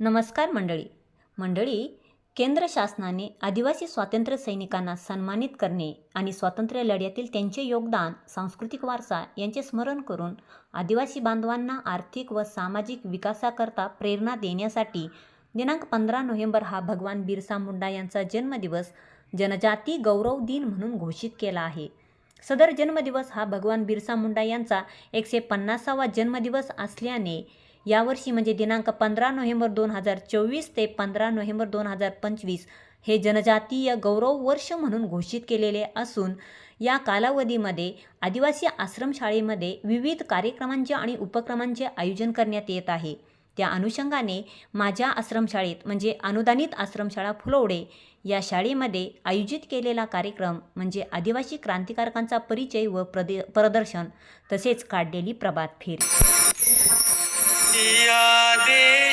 नमस्कार मंडळी. मंडळी केंद्र शासनाने आदिवासी स्वातंत्र्य सैनिकांना सन्मानित करणे आणि स्वातंत्र्य लढ्यातील त्यांचे योगदान सांस्कृतिक वारसा यांचे स्मरण करून आदिवासी बांधवांना आर्थिक व सामाजिक विकासाकरता प्रेरणा देण्यासाठी दिनांक पंधरा नोव्हेंबर हा भगवान बिरसा मुंडा यांचा जन्मदिवस जनजाती गौरव दिन म्हणून घोषित केला आहे. सदर जन्मदिवस हा भगवान बिरसा मुंडा यांचा एकशे पन्नासावा जन्मदिवस असल्याने यावर्षी म्हणजे दिनांक पंधरा नोव्हेंबर दोन हजार चोवीस ते पंधरा नोव्हेंबर दोन हजार पंचवीस हे जनजातीय गौरव वर्ष म्हणून घोषित केलेले असून या कालावधीमध्ये आदिवासी आश्रमशाळेमध्ये विविध कार्यक्रमांचे आणि उपक्रमांचे आयोजन करण्यात येत आहे. त्या अनुषंगाने माझ्या आश्रमशाळेत म्हणजे अनुदानित आश्रमशाळा फुलवडे या शाळेमध्ये आयोजित केलेला कार्यक्रम म्हणजे आदिवासी क्रांतिकारकांचा परिचय व प्रदे प्रदर्शन तसेच काढलेली प्रभात फेरी या देशाचे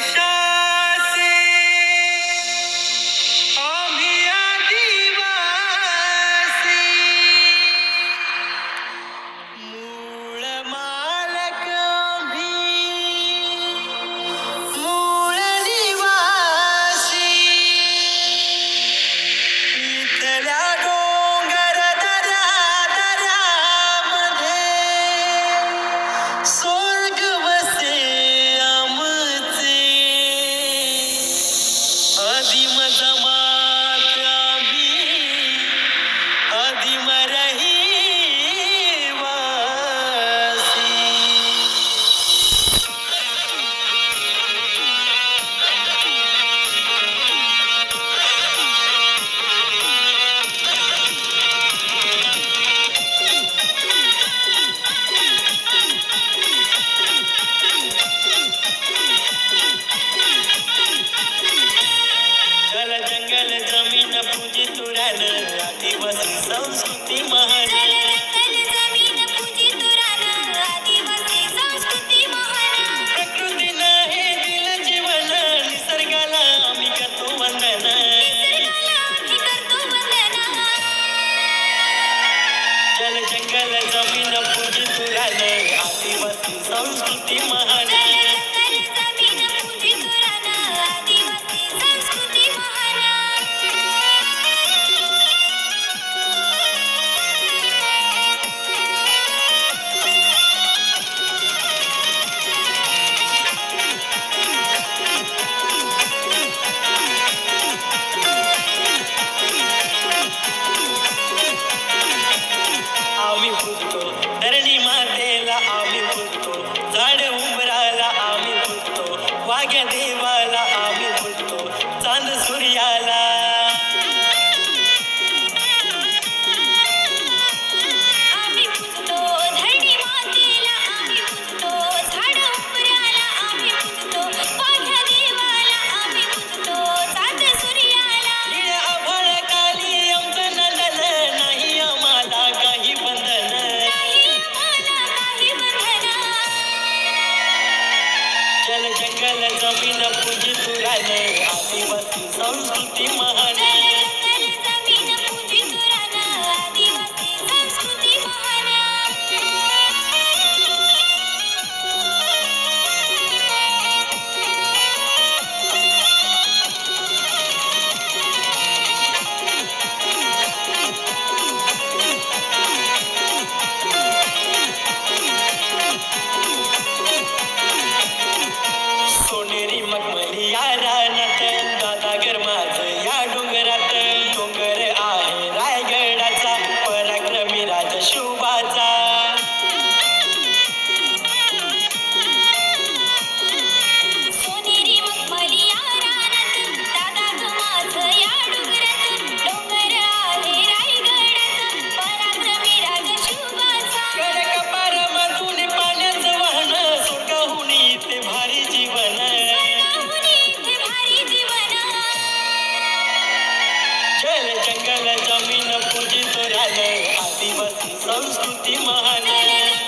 जल जंगल जमीन पूजित रान आदिवासी संस्कृती महान.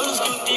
love.